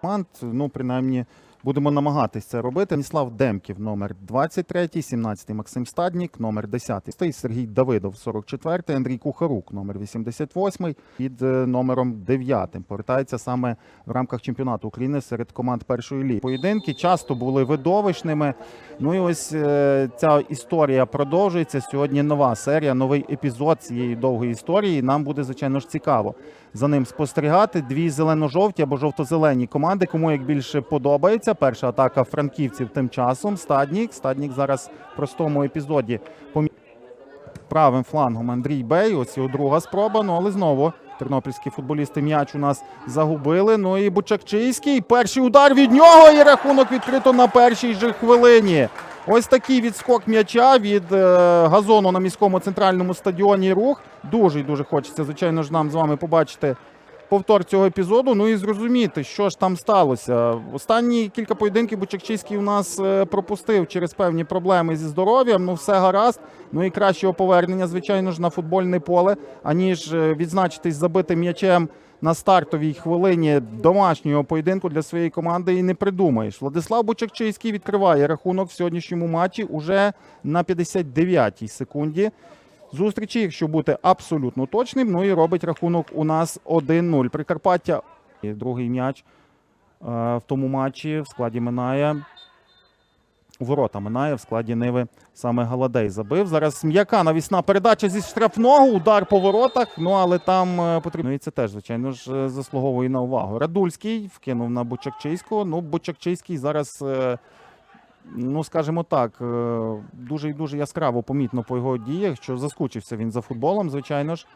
команд. Ну, принаймні, будемо намагатись це робити. Станіслав Демків, номер 23, 17 Максим Стаднік, номер 10 Сергій Давидов, 44, Андрій Кухарук, номер 88, під е, номером 9. Повертається саме в рамках чемпіонату України серед команд першої ліги. Поєдинки часто були видовищними. Ну і ось е, ця історія продовжується. Сьогодні нова серія, новий епізод цієї довгої історії. Нам буде, звичайно ж, цікаво за ним спостерігати. Дві зелено-жовті або жовто-зелені команди. Кому як більше подобається. Перша атака франківців тим часом. Стаднік. Стаднік зараз в простому епізоді помі- правим флангом Андрій Бей. Ось його друга спроба. Ну але знову тернопільські футболісти м'яч у нас загубили. Ну і Бучакчийський. Перший удар від нього. І рахунок відкрито на першій же хвилині. Ось такий відскок м'яча від е, газону на міському центральному стадіоні рух. Дуже дуже хочеться, звичайно ж, нам з вами побачити повтор цього епізоду. Ну і зрозуміти, що ж там сталося. Останні кілька поєдинків Бучакчийський у нас е, пропустив через певні проблеми зі здоров'ям. Ну, все гаразд. Ну і кращого повернення, звичайно ж, на футбольне поле, аніж е, відзначитись забитим м'ячем на стартовій хвилині домашнього поєдинку для своєї команди і не придумаєш. Владислав Бучакчийський відкриває рахунок в сьогоднішньому матчі уже на 59-й секунді. Зустрічі, якщо бути абсолютно точним, ну і робить рахунок у нас 1-0. Прикарпаття. Другий м'яч е, в тому матчі в складі Минає. Ворота Минає в складі Ниви саме Галадей забив. Зараз м'яка навісна передача зі штрафного, удар по воротах. Ну але там е, потрібно. Ну, і це теж, звичайно ж, е, заслуговує на увагу. Радульський вкинув на Бучакчийського. Ну, Бучакчийський зараз. Ну, скажімо так, е, дуже і дуже яскраво помітно по його діях, що заскучився він за футболом, звичайно ж.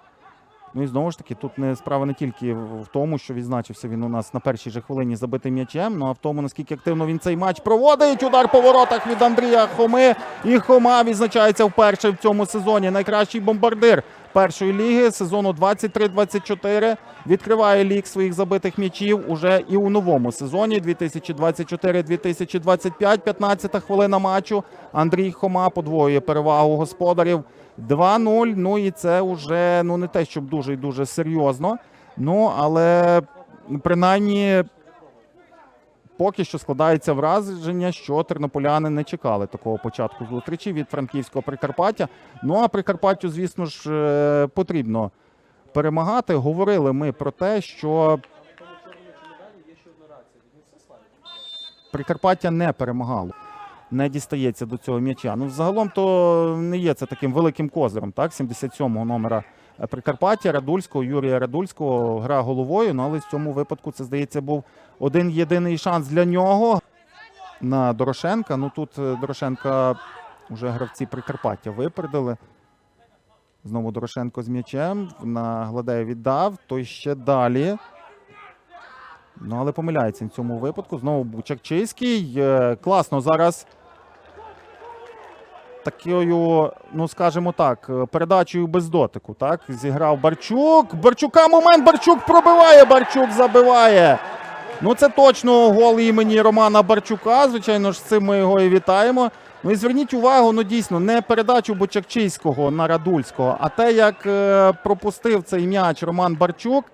Ну і знову ж таки, тут не справа не тільки в тому, що відзначився він у нас на першій же хвилині забитим м'ячем, ну а в тому, наскільки активно він цей матч проводить. Удар по воротах від Андрія Хоми. І Хома відзначається вперше в цьому сезоні. Найкращий бомбардир першої ліги сезону 23-24. Відкриває лік своїх забитих м'ячів уже і у новому сезоні 2024-2025. 15 хвилина матчу. Андрій Хома подвоює перевагу господарів 2-0. Ну і це вже ну не те, щоб дуже і дуже серйозно. Ну але принаймні. Поки що складається враження, що тернополяни не чекали такого початку зустрічі від франківського Прикарпаття. Ну а Прикарпаттю, звісно ж, е, потрібно перемагати. Говорили ми про те, що Прикарпаття не перемагало. Не дістається до цього м'яча. Ну, загалом то не є це таким великим козиром, так? 77-го номера Прикарпаття, Радульського, Юрія Радульського гра головою. Ну, але в цьому випадку це, здається, був один єдиний шанс для нього на Дорошенка. Ну тут е, Дорошенка вже гравці Прикарпаття випередили. Знову Дорошенко з м'ячем. На Гладея віддав. Той ще далі. Ну, але помиляється в цьому випадку. Знову Бучакчийський. Е, Класно зараз. Такою, ну скажімо так, е, передачею без дотику. Так, зіграв Барчук. Барчука момент. Барчук пробиває. Барчук забиває. Ну, це точно гол імені Романа Барчука. Звичайно ж, з цим ми його і вітаємо. Ну і зверніть увагу, ну дійсно, не передачу Бочакчийського на Радульського, а те, як е, пропустив цей м'яч Роман Барчук.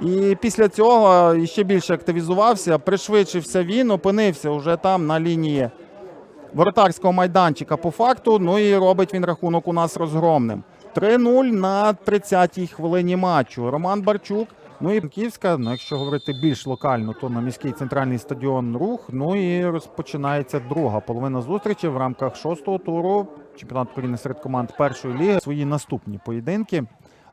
І після цього ще більше активізувався, пришвидшився він, опинився вже там на лінії воротарського майданчика по факту. Ну і робить він рахунок у нас розгромним. 3-0 на 30-й хвилині матчу. Роман Барчук. Ну і Київська, ну якщо говорити більш локально, то на міський центральний стадіон рух. Ну і розпочинається друга половина зустрічі в рамках шостого туру. Чемпіонат України серед команд першої ліги. Свої наступні поєдинки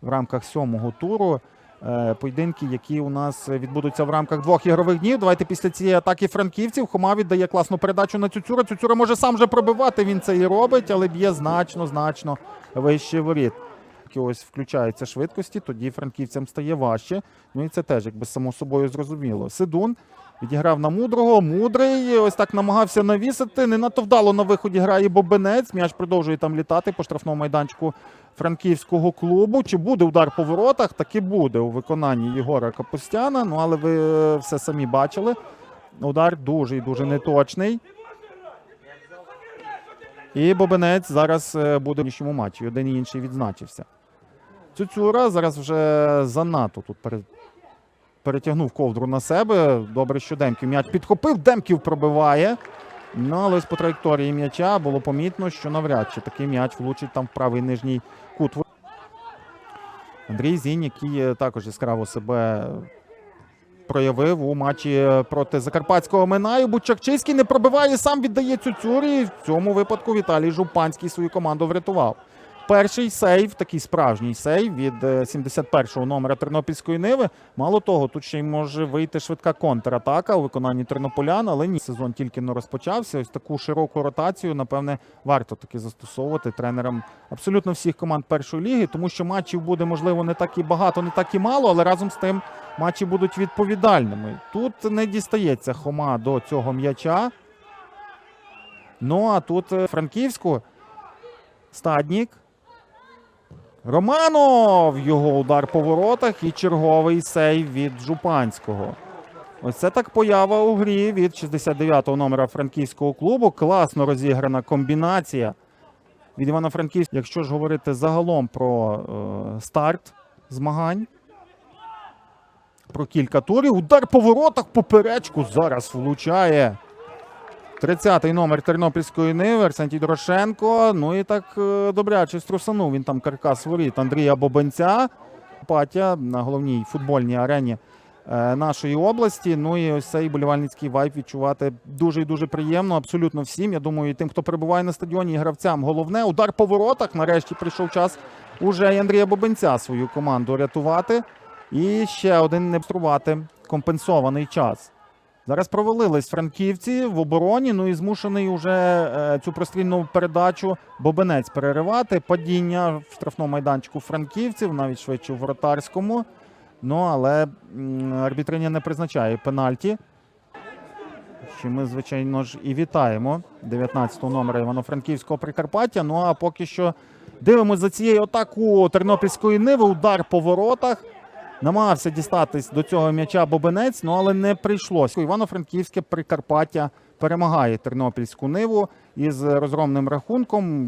в рамках сьомого туру. Е, Поєдинки, які у нас відбудуться в рамках двох ігрових днів. Давайте після цієї атаки франківців Хома віддає класну передачу на Цюцюра. Цюцюра може сам же пробивати. Він це і робить, але б'є значно, значно вище воріт. Ось включаються швидкості, тоді франківцям стає важче. Ну і це теж, якби само собою зрозуміло. Сидун відіграв на мудрого. Мудрий ось так намагався навісити. Не надто вдало на виході грає Бобенець. М'яч продовжує там літати по штрафному майданчику франківського клубу. Чи буде удар по воротах? Таки буде у виконанні Єгора Капустяна. Ну але ви е, все самі бачили. Удар дуже і дуже неточний. І Бобенець зараз е, буде в іншому матчі. Один і інший відзначився. Цюцюра зараз вже занадто тут перетягнув ковдру на себе. Добре, що Демків м'яч підхопив. Демків пробиває. Ну, але з по траєкторії м'яча було помітно, що навряд чи такий м'яч влучить там в правий нижній кут. Андрій Зінь, який е, також яскраво себе проявив у матчі проти Закарпатського Минаю. Бучакчиський не пробиває, сам віддає Цюцюрі. В цьому випадку Віталій Жупанський свою команду врятував. Перший сейв, такий справжній сейв від е, 71-го номера Тернопільської Ниви. Мало того, тут ще й може вийти швидка контратака у виконанні тернополян, але ні, сезон тільки не розпочався. Ось таку широку ротацію, напевне, варто таки застосовувати тренерам абсолютно всіх команд першої ліги, тому що матчів буде, можливо, не так і багато, не так і мало, але разом з тим матчі будуть відповідальними. Тут не дістається Хома до цього м'яча. Ну а тут е, Франківську стаднік. Романов! Його удар по воротах і черговий сейв від Жупанського. Ось це так поява у грі від 69-го номера франківського клубу. Класно розіграна комбінація від Івано-Франківська. Якщо ж говорити загалом про е, старт змагань, про кілька турів. Удар по воротах поперечку зараз влучає. 30-й номер Тернопільської Ниви, Арсентій Дорошенко. Ну і так е, добряче струсанув він там каркас воріт Андрія Бобенця. Патя на головній футбольній арені е, нашої області. Ну і ось цей болівальницький вайб відчувати дуже і дуже приємно. Абсолютно всім. Я думаю, і тим, хто перебуває на стадіоні, і гравцям. Головне удар по воротах. Нарешті прийшов час уже і Андрія Бобенця свою команду рятувати. І ще один не пструвати компенсований час. Зараз провалились франківці в обороні. Ну і змушений уже е, цю прострільну передачу Бобенець переривати. Падіння в штрафному майданчику франківців, навіть швидше в вратарському. Ну але арбітриня не призначає пенальті. Що ми, звичайно ж, і вітаємо 19-го номера Івано-Франківського Прикарпаття. Ну а поки що дивимося за цією атаку Тернопільської Ниви. Удар по воротах. Намагався дістатись до цього м'яча Бобенець, ну але не прийшлось. Івано-Франківське Прикарпаття перемагає Тернопільську Ниву із розгромним рахунком.